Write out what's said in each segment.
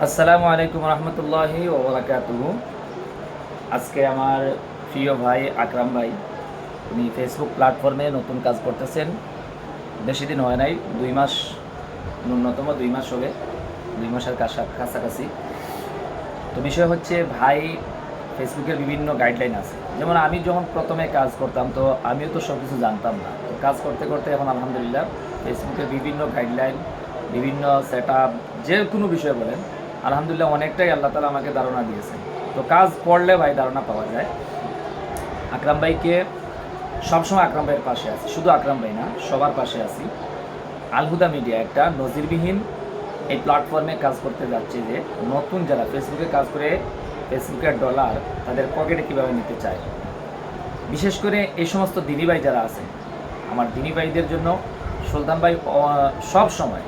আসসালামু আলাইকুম রহমতুল্লাহি ওবরাকাতুহু আজকে আমার প্রিয় ভাই আকরাম ভাই, উনি ফেসবুক প্ল্যাটফর্মে নতুন কাজ করতেছেন। বেশি দিন হয় নাই, দুই মাস, ন্যূনতম দুই মাস হবে, দুই মাসের কাছা কাছাকাছি। তো বিষয় হচ্ছে ভাই ফেসবুকের বিভিন্ন গাইডলাইন আছে। যেমন আমি যখন প্রথমে কাজ করতাম, তো আমিও তো সব কিছু জানতাম না। তো কাজ করতে করতে এখন আলহামদুলিল্লাহ ফেসবুকের বিভিন্ন গাইডলাইন বিভিন্ন সেট যে কোনো বিষয়ে বলেন আলহামদুলিল্লাহ অনেকটাই আল্লাহ তালা আমাকে ধারণা দিয়েছেন। তো কাজ করলে ভাই ধারণা পাওয়া যায়। আকরাম ভাইকে সবসময় আকরাম ভাইয়ের পাশে আছি। শুধু আকরাম ভাই না, সবার পাশে আছি। আলহুদা মিডিয়া একটা নজিরবিহীন এই প্ল্যাটফর্মে কাজ করতে যাচ্ছে যে, নতুন যারা ফেসবুকে কাজ করে ফেসবুকের ডলার তাদের পকেটে কীভাবে নিতে চায়। বিশেষ করে এই সমস্ত দিনী ভাই যারা আছে আমার দিনী ভাইদের জন্য সুলতান ভাই সব সময়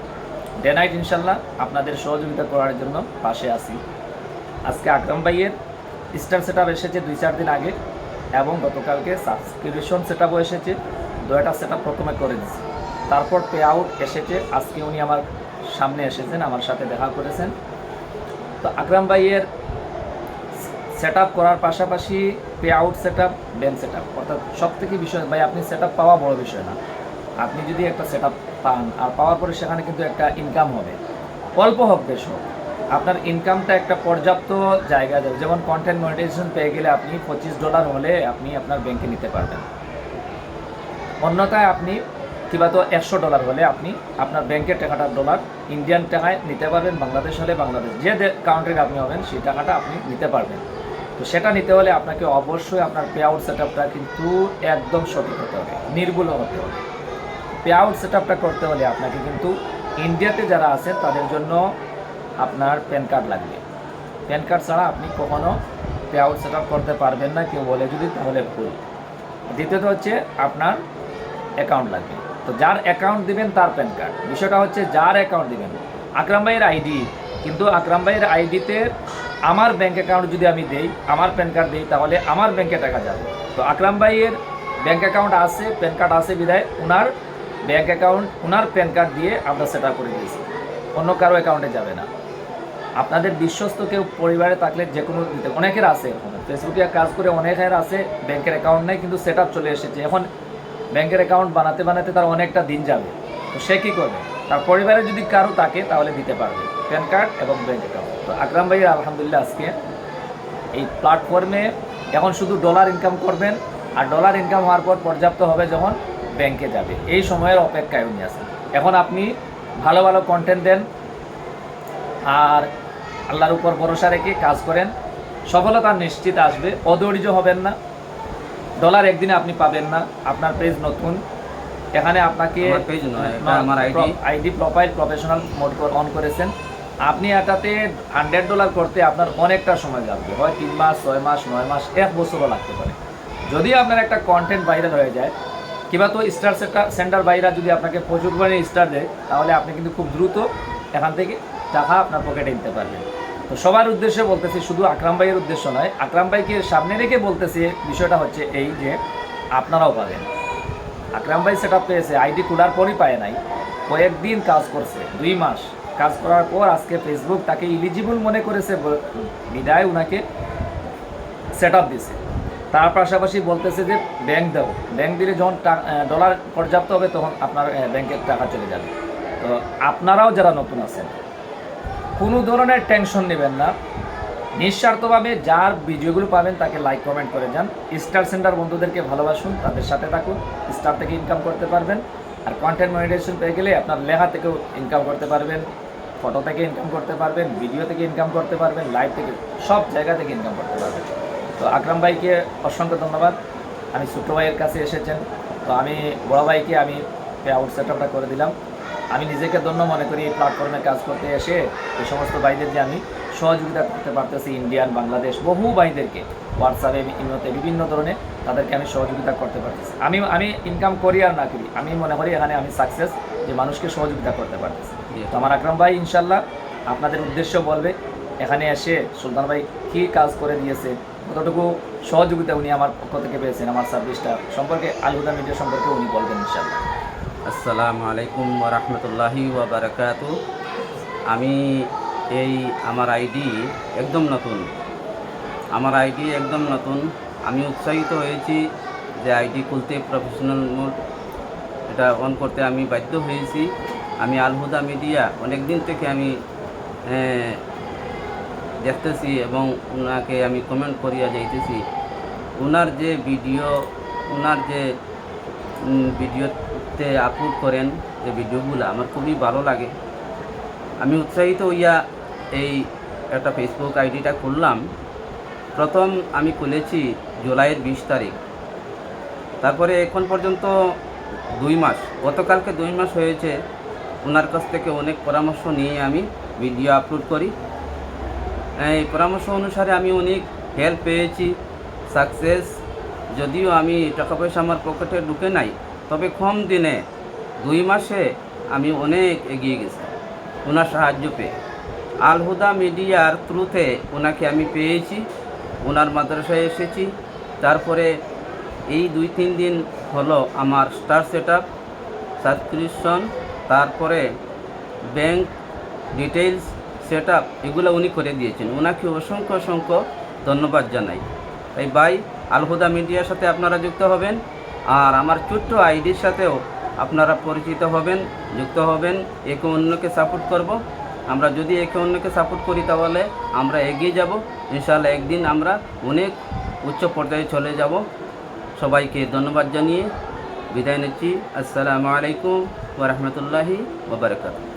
ডে নাইট ইনশাল্লাহ আপনাদের সহযোগিতা করার জন্য পাশে আছি। আজকে আকরাম ভাইয়ের স্টার সেট এসেছে দুই চার দিন আগে এবং গতকালকে সাবস্ক্রিপশন সেট এসেছে। দুটা সেট প্রথমে করে দিয়েছে তারপর পে আউট এসেছে। আজকে উনি আমার সামনে এসেছেন, আমার সাথে দেখা করেছেন। তো আকরাম ভাইয়ের সেট করার পাশাপাশি pay out set up bank set অর্থাৎ সব থেকে বিষয়, ভাই, আপনি সেট পাওয়া বড় বিষয় না। আপনি যদি একটা সেট পান আর পাওয়ার পরে সেখানে কিন্তু একটা ইনকাম হবে। অল্প হোক বেশ হোক। আপনার ইনকামটা একটা পর্যাপ্ত জায়গা যাবে যেমন কন্টেন্ট মনিটাইজেশন পেয়ে গেলে আপনি পঁচিশ ডলার হলে আপনি আপনার ব্যাংকে নিতে পারবেন। অন্যথায় আপনি কিংবা তো একশো ডলার হলে আপনি আপনার ব্যাংকের টাকাটা ডলার ইন্ডিয়ান টাকায় নিতে পারবেন, বাংলাদেশ হলে বাংলাদেশ। যে কাউন্ট্রির আপনি হবেন, সেই টাকাটা আপনি নিতে পারবেন। তো সেটা নিতে হলে আপনাকে অবশ্যই আপনার পে আউট সেট কিন্তু একদম সঠিক হতে হবে, নির্ভুল হতে হবে। পে আউট সেট করতে হলে আপনাকে কিন্তু ইন্ডিয়াতে যারা আছেন তাদের জন্য আপনার প্যান কার্ড লাগবে। প্যান কার্ড ছাড়া আপনি কখনো পে আউট সেট করতে পারবেন না, কেউ বলে যদি, তাহলে ভুল। দ্বিতীয়ত হচ্ছে আপনার অ্যাকাউন্ট লাগবে। তো যার অ্যাকাউন্ট দিবেন, তার প্যান কার্ড। বিষয়টা হচ্ছে যার অ্যাকাউন্ট দিবেন। আকরাম ভাইয়ের আইডি। কিন্তু আকরাম ভাইয়ের আইডিতে আমার ব্যাঙ্ক অ্যাকাউন্ট যদি আমি দেই, আমার প্যান কার্ড দিই, তাহলে আমার ব্যাংকে টাকা যাবে। তো আকরাম ভাইয়ের ব্যাংক অ্যাকাউন্ট আছে, প্যান কার্ড আছে বিদায় ওনার ব্যাংক অ্যাকাউন্ট ওনার প্যান কার্ড দিয়ে আমরা সেট করে দিয়েছি। অন্য কারও অ্যাকাউন্টে যাবে না। আপনাদের বিশ্বস্ত কেউ পরিবারে থাকলে যে কোনো দিতে অনেকের আছে এখন। ফেসবুকে কাজ করে অনেকের আছে, ব্যাংকের অ্যাকাউন্ট নেই, কিন্তু সেট চলে এসেছে। এখন ব্যাংকের অ্যাকাউন্ট বানাতে বানাতে তার অনেকটা দিন যাবে। তো সে কী করবে? তার পরিবারে যদি কারও থাকে, তাহলে দিতে পারবে। প্যান কার্ড এবং ব্যাংক অ্যাকাউন্ট তো আকরাম ভাই, আলহামদুলিল্লাহ আজকে এই প্ল্যাটফর্মে এখন শুধু ডলার ইনকাম করবেন, আর ডলার ইনকাম হওয়ার পর পর্যাপ্ত হবে যখন ব্যাংকে যাবে। এই সময়ের অপেক্ষায় উনি আছেন। এখন আপনি ভালো ভালো কন্টেন্ট দেন আর আল্লাহর উপর ভরসা রেখে কাজ করেন। সফলতা নিশ্চিত আসবে। অধৈর্য হবেন না। ডলার একদিনে আপনি পাবেন না। আপনার পেজ নতুন। এখানে আপনাকে ID profile professional mode on করেছেন। আপনি এটাতে হান্ড্রেড ডলার করতে আপনার অনেকটা সময় লাগবে। হয় তিন মাস ছয় মাস নয় মাস এক বছরও লাগতে পারে। যদি আপনার একটা কন্টেন্ট ভাইরাল হয়ে যায় কিংবা তো স্টার সেন্টার বাইরা যদি আপনাকে প্রচুর পরিমাণে স্টার দেয়, তাহলে আপনি কিন্তু খুব দ্রুত এখান থেকে টাকা আপনার পকেটে নিতে পারবেন। তো সবার উদ্দেশ্যে বলতেছি, শুধু আকরাম ভাইয়ের উদ্দেশ্য নয়, আকরাম ভাইকে সামনে রেখে বলতেছি বিষয়টা হচ্ছে এই যে আপনারাও পাবেন। আকরাম ভাই সেট পেয়েছে, আইডি খোলার পরই পায় নাই, কয়েকদিন কাজ করছে, দুই মাস। কাজ করার পর আজকে ফেসবুক তাকে ইলিজিবল মনে করেছে বিদায় ওনাকে সেট আপ দিছে। তার পাশাপাশি বলতেছে যে ব্যাংক দাও ব্যাংক দিলে যখন ডলার পর্যাপ্ত হবে তখন আপনার ব্যাংকের টাকা চলে যাবে। তো আপনারাও যারা নতুন আছেন, কোনো ধরনের টেনশন নেবেন না। নিঃস্বার্থভাবে যার ভিডিওগুলো পাবেন তাকে লাইক কমেন্ট করে যান। স্টার সেন্টার বন্ধুদেরকে ভালোবাসুন, তাদের সাথে থাকুন স্টার থেকে ইনকাম করতে পারবেন। আর কন্টেন্ট মনিটাইজেশন পেয়ে গেলে আপনার লেখা থেকেও ইনকাম করতে পারবেন ফটো থেকে ইনকাম করতে পারবেন ভিডিও থেকে ইনকাম করতে পারবেন লাইভ থেকে, সব জায়গা থেকে ইনকাম করতে পারবেন। তো আকরাম ভাইকে অসংখ্য ধন্যবাদ। আমি ছোটো ভাইয়ের কাছে এসেছেন তো আমি বড় ভাইকে আমি আউট সেট আপটা করে দিলাম। আমি নিজেকে ধন্য মনে করি এই প্ল্যাটফর্মে কাজ করতে এসে এই সমস্ত ভাইদের যে আমি সহযোগিতা করতে পারতেছি ইন্ডিয়ান বাংলাদেশ বহু ভাইদেরকে। হোয়াটসঅ্যাপে ইমেতে বিভিন্ন ধরনের তাদেরকে আমি সহযোগিতা করতে পারতেছি। আমি আমি ইনকাম করি আর না করি আমি মনে করি এখানে আমি সাকসেস যে মানুষকে সহযোগিতা করতে পারতেছি। তো আমার আকরাম ভাই ইনশাল্লাহ আপনাদের উদ্দেশ্য বলবে এখানে এসে সুলতান ভাই কী কাজ করে দিয়েছে কতটুকু সহযোগিতা উনি আমার পক্ষ থেকে পেয়েছেন আমার সার্ভিসটা সম্পর্কে আলহুদা মিডিয়া সম্পর্কে উনি বলবেন ইনশাল্লাহ আসসালামু আলাইকুম রহমতুল্লাহি ওয়াবারাকাতু আমি এই আমার আইডি একদম নতুন। আমার আইডি একদম নতুন। আমি উৎসাহিত হয়েছি যে আইডি খুলতে প্রফেশনাল মোড এটা অন করতে আমি বাধ্য হয়েছি। আমি আলহুদা মিডিয়া অনেক দিন থেকে আমি আহ, দেখতেছি এবং ওনাকে আমি কমেন্ট করিয়া যাইতেছি। ওনার যে ভিডিও ওনার যে ভিডিওতে আপলোড করেন যে ভিডিওগুলো আমার খুবই ভালো লাগে। আমি উৎসাহিত হইয়া এই একটা ফেসবুক আইডিটা খুললাম। প্রথম আমি খুলেছি জুলাইয়ের বিশ তারিখ। তারপরে এখন পর্যন্ত দুই মাস, গতকালকে দুই মাস হয়েছে। ওনার কাছ থেকে অনেক পরামর্শ নিয়ে আমি ভিডিও আপলোড করি। এই পরামর্শ অনুসারে আমি অনেক হেল্প পেয়েছি সাকসেস যদিও আমি টাকা পয়সা আমার পকেটে ঢুকে নাই, তবে কম দিনে দুই মাসে আমি অনেক এগিয়ে গেছি, ওনার সাহায্য পেয়ে। আলহুদা মিডিয়ার থ্রুতে ওনাকে আমি পেয়েছি, ওনার মাদ্রাসায় এসেছি। তারপরে এই দুই তিন দিন হলো আমার স্টার সেট আপ সাবস্ক্রিপশন তারপরে ব্যাংক ডিটেলস সেট আপ এগুলো উনি করে দিয়েছেন। ওনাকে অসংখ্য অসংখ্য ধন্যবাদ জানাই। তাই ভাই, আলহুদা মিডিয়ার সাথে আপনারা যুক্ত হবেন আর আমার ছোট্ট আইডির সাথেও আপনারা পরিচিত হবেন, যুক্ত হবেন, একে অন্যকে সাপোর্ট করব। আমরা যদি একে অন্যকে সাপোর্ট করি তাহলে আমরা এগিয়ে যাব। ইনশাআল্লাহ একদিন আমরা অনেক উচ্চ পর্যায়ে চলে যাব। সবাইকে ধন্যবাদ জানিয়ে বিদায় নিচ্ছি। আসসালামু আলাইকুম ওরহমতুল্লাহি ওবরাকাতুহ